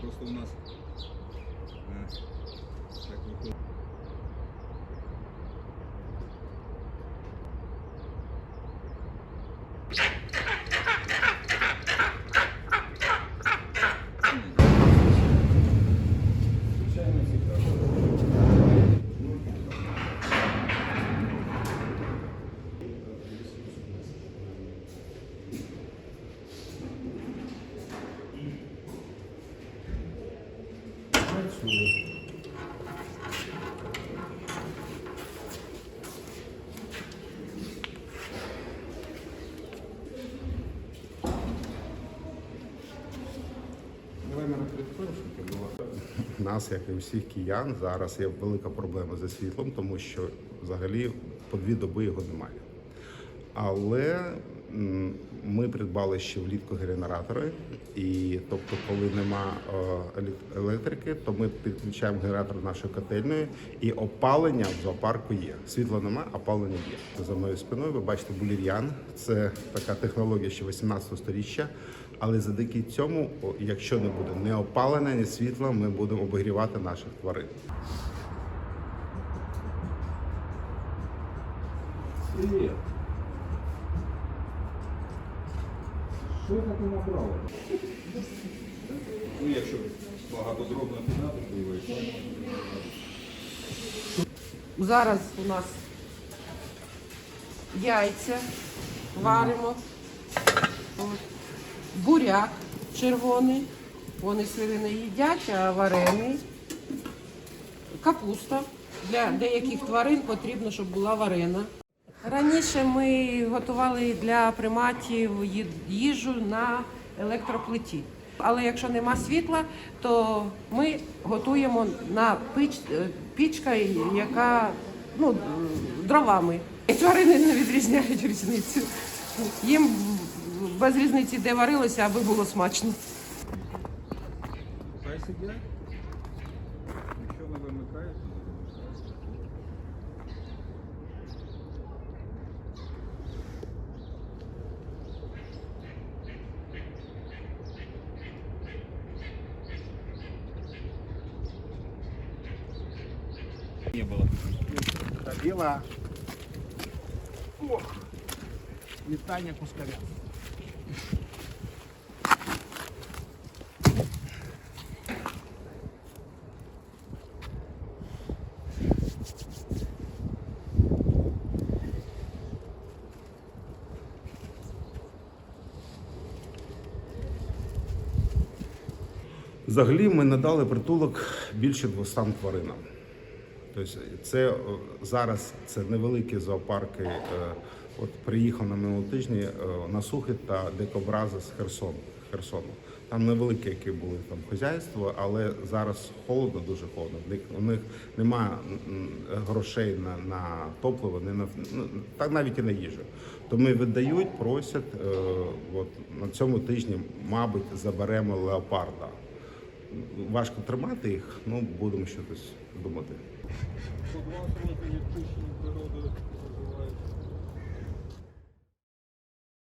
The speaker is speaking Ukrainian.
Просто у нас нас, як і у всіх киян, зараз є велика проблема зі світлом, тому що взагалі по дві доби його немає. Але ми придбали ще влітку генератори, і тобто, коли нема е, електрики, то ми підключаємо генератор нашої котельної, і опалення в зоопарку є. Світла немає, опалення є. За моєю спиною ви бачите булір'ян. Це така технологія ще 18 століття. Але завдяки цьому, якщо не буде ні опалення, ні світла, ми будемо обігрівати наших тварин. Привет. Що я таке набрали? Ну, якщо багато дробно кидати, то і вийшло. Зараз у нас яйця варимо. Буряк червоний, вони сири не їдять, а варений, капуста. Для деяких тварин потрібно, щоб була варена. Раніше ми готували для приматів їжу на електроплиті. Але якщо нема світла, то ми готуємо на піч, е, пічка, яка ну, дровами. Тварини не відрізняють різницю. Їм без різниці, де варилося, аби було смачно. Хай сидять. Якщо ви. Не было. Біла. Ох. Вітання кускаря. Взагалі ми надали притулок більше 200 тваринам. Тобто це е, зараз це невеликі зоопарки. От приїхав на минулому тижні е, на Сухи та Дикобрази з Херсону. Херсону. Там невеликі, які були там хазяйства, але зараз холодно, дуже холодно. У них немає грошей на, на топливо, не на ну, так навіть і на їжу. То ми віддають, просять. Е, от на цьому тижні, мабуть, заберемо леопарда. Важко тримати їх, ну будемо щось думати. По два роки відпущені розвиваються.